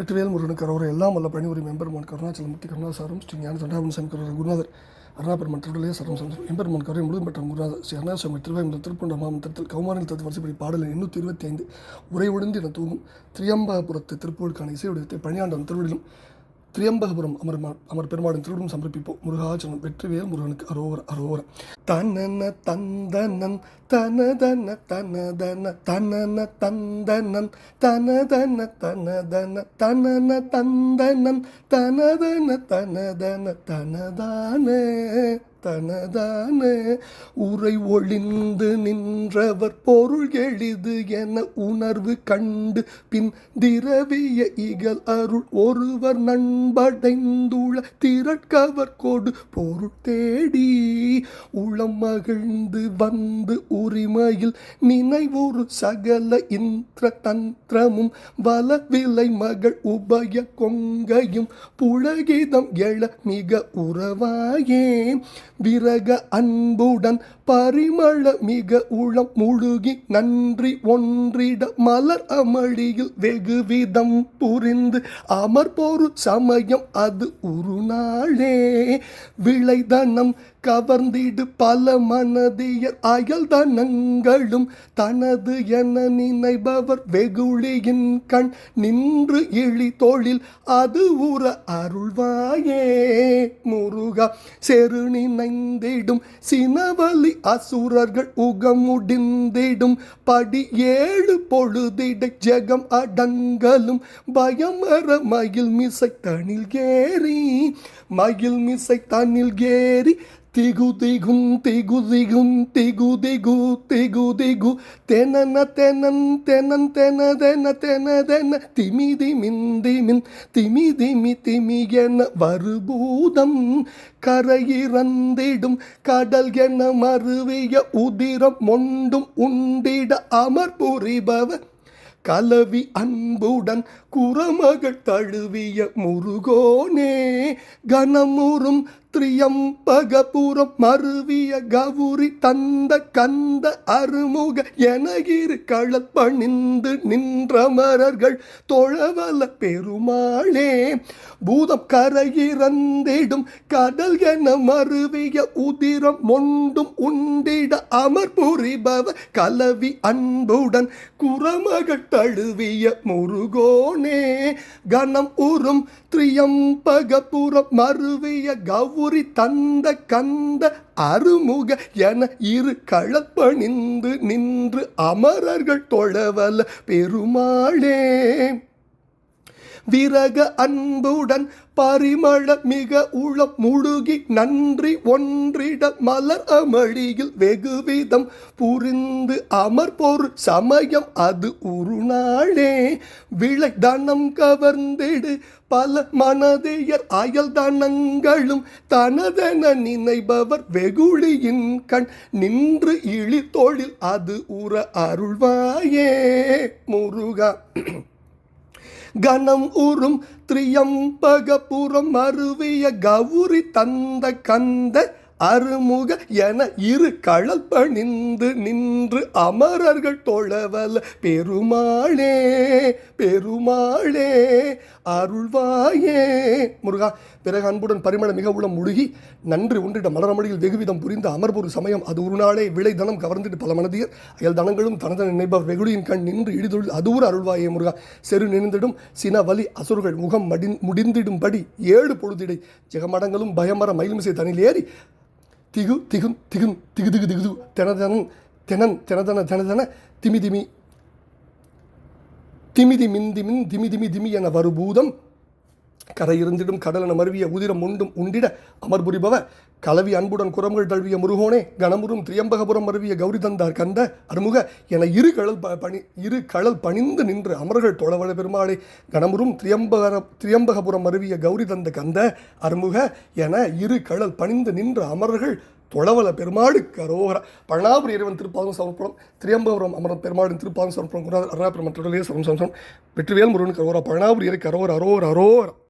வெற்றிவேல் முருகனுக்கு அரோர எல்லாம் வல்ல பணிபுரி மெம்பெருமான் கருணாச்சலமூர்த்தி கருணாசாரம் ஸ்ரீ ஞான தண்டாபன் சாமி கருணர் குருநாதர் அருணாபெருமன் திருடலே சரம் சந்தம் எம்பெருமான் கருணை முழுதும் பெற்ற குருநாதர் ஸ்ரீ அருணாசாமி திருவேந்தர் திருப்பண்ட மாமந்திரத்தில் கௌமாரில் தத்து வரிசைப்படி பாடல் எண்ணூற்றி இருபத்தி ஐந்து உரை ஒழிந்து என தூங்கும் திரியம்பாபுரத்து திருப்பூருக்கான இசை இசையுடைய பணியாண்டம் திருவிழிலும் திரியம்பகபுரம் அமர் அமர் பெருமாளின் திருவிடும் சமர்ப்பிப்போம் முருகாச்சலம் வெற்றிவேல் முருகனுக்கு அரோவர் அரோவர். தனன தந்தனன் தனதன தனதன தனன தந்தனன் தனதன தனதன தனன தந்தனன் தனதன தனதன தனதான தனதான. உரை ஒளிந்து நின்றவர் பொருள் எளிது என உணர்வு கண்டு பின் திரவிய இகல் அருள் ஒருவர் நண்படைந்துள்ள திரட்கவர் கொடு பொருள் தேடி உள்ளம் மகிழ்ந்து வந்து உரிமையில் நினைவூறு சகல இந்திர தந்திரமும் வலவிலை மகள் உபய கொங்கையும் புழகிதம் எழ மிக உறவாயே. விரக அன்புடன் பரிமள மிக உளம் முழுகி நன்றி ஒன்றிட மலர் அமளியில் வெகுவிதம் புரிந்து அமர்போரு சமயம் அது உருநாளே. விளைதனம் கவர்ந்திடு பல மனதியர் அயல் தனங்களும் தனது என நினைபவர் வெகுளியின் கண் நின்று இழி தோழில் அது உற அருள்வாயே. முருகா செரு நினைந்திடும் சினவலி அசுரர்கள் உகமுடிந்திடும் படி ஏழு பொழுதிட ஜெகம் அடங்கலும் பயமர மயில் மிசை தனில் கேரி மயில் மிசை தனில் கேரி திகு திகும் திகு திகும் திகு திகு திகு திகு. தெனன தெனன் தெனன் தென தென தென தென. திமி திமின் திமின் திமி திமி திமி என வருபூதம். கரையிறந்திடும் கடல் என மறுவிய உதிரம் மொண்டும் உண்டிட அமர் புரிபவர் கலவி அன்புடன் குரமகள் தழுவிய முருகோனே. கனமுறும் திரியம்பகபுரம் மருவிய கவுரி தந்த கந்த அருமுக எனகிரு களப்பணிந்து நின்ற மரர்கள் தொழவல பெருமாளே. பூதம் கரையிறந்திடும் கடல் என மருவிய உதிரம் மொண்டும் உண்டிட அமர் புரிபவ கலவி அன்புடன் குரமகள் தழுவிய முருகோனே. கணம் உறும் திரியம்பகபுரம் மருவிய கௌரி தந்த கந்த அருமுக என இரு களப்பணிந்து நின்று அமரர்கள் தொழவல்ல பெருமாளே. விரக அன்புடன் பரிமள மிக உளம் முழுகி நன்றி ஒன்றிட மலர் அமளியில் வெகுவிதம் புரிந்து அமர் பொரு சமயம் அது உருநாளே விளை தனம் கவர்ந்திடு பல மனதையர் அயல் தனங்களும் தனதென நினைபவர் வெகுளியின் கண் நின்று இழி தொழில் அது உற அருள்வாயே. முருகா கணம் ஊறும் திரியம்பகபுரம் அருவிய கௌரி தந்த கந்த அருமுக என இரு களல் பணிந்து நின்று அமரர்கள் தொழவல. பெருமாளே பெருமாளே அருள்வாயே. முருகா பிறகு அன்புடன் பரிமள மிக உள்ள முழுகி நன்றி ஒன்றிட மலரமளியில் வெகுவிதம் புரிந்த அமர்பொரு சமயம். அது ஒரு நாளே விளை தனம் கவர்ந்துட்டு பல மனதியர். அயல் தனங்களும் தனது நினைப்பவர் வெகுளியின் கண் நின்று இடிதொழில். அதூர அருள்வாயே முருகா. செரு நினைந்திடும் சின வலி அசுரர்கள் முகம் மடி முடிந்திடும்படி ஏழு பொழுதிடை. ஜெகமடங்களும் பயமர மயில்மிசை தனில் ஏறி திகு திகும் திகும் திகு திகு திகுது தெனதனன் தெனன் தெனதன தினதன திமி திமி. திமிதி மிந்திமின் திமி திமி திமி என வருபூதம் கரையிருந்திடும் கடலென மருவிய உதிரம் உண்டும் உண்டிட அமர்புரிபவ கலவி அன்புடன் குரங்கள் தழுவிய முருகோனே கணமுறும் திரியம்பகபுரம் மருவிய கௌரி தந்தார் கந்த அருமுக என இரு கடல் ப- பணி இரு கடல் பணிந்து நின்று அமர்கள் தொழவள பெருமாளே கணமுறும் திரியம்பக திரியம்பகபுரம் மருவிய கௌரி தந்த கந்த அருமுக என இரு கடல் பணிந்து நின்று அமர்கள் தொழவல பெருமாளுக்கு கரோகர பழனாபுரி இறைவன் திருப்பாதம் சமர்ப்பணம் திரியம்பபுரம் அமர பெருமாடின் திருப்பாதம் சமர்ப்பணம் குருநாதர் அருணாபுரம் தொடர்லேயே சமம் சமம் வெற்றிவேல் முருகன் அரோரா பழனாபுரி இறை அரோர் அரோர் அரோரம்